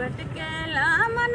బతికేలా మన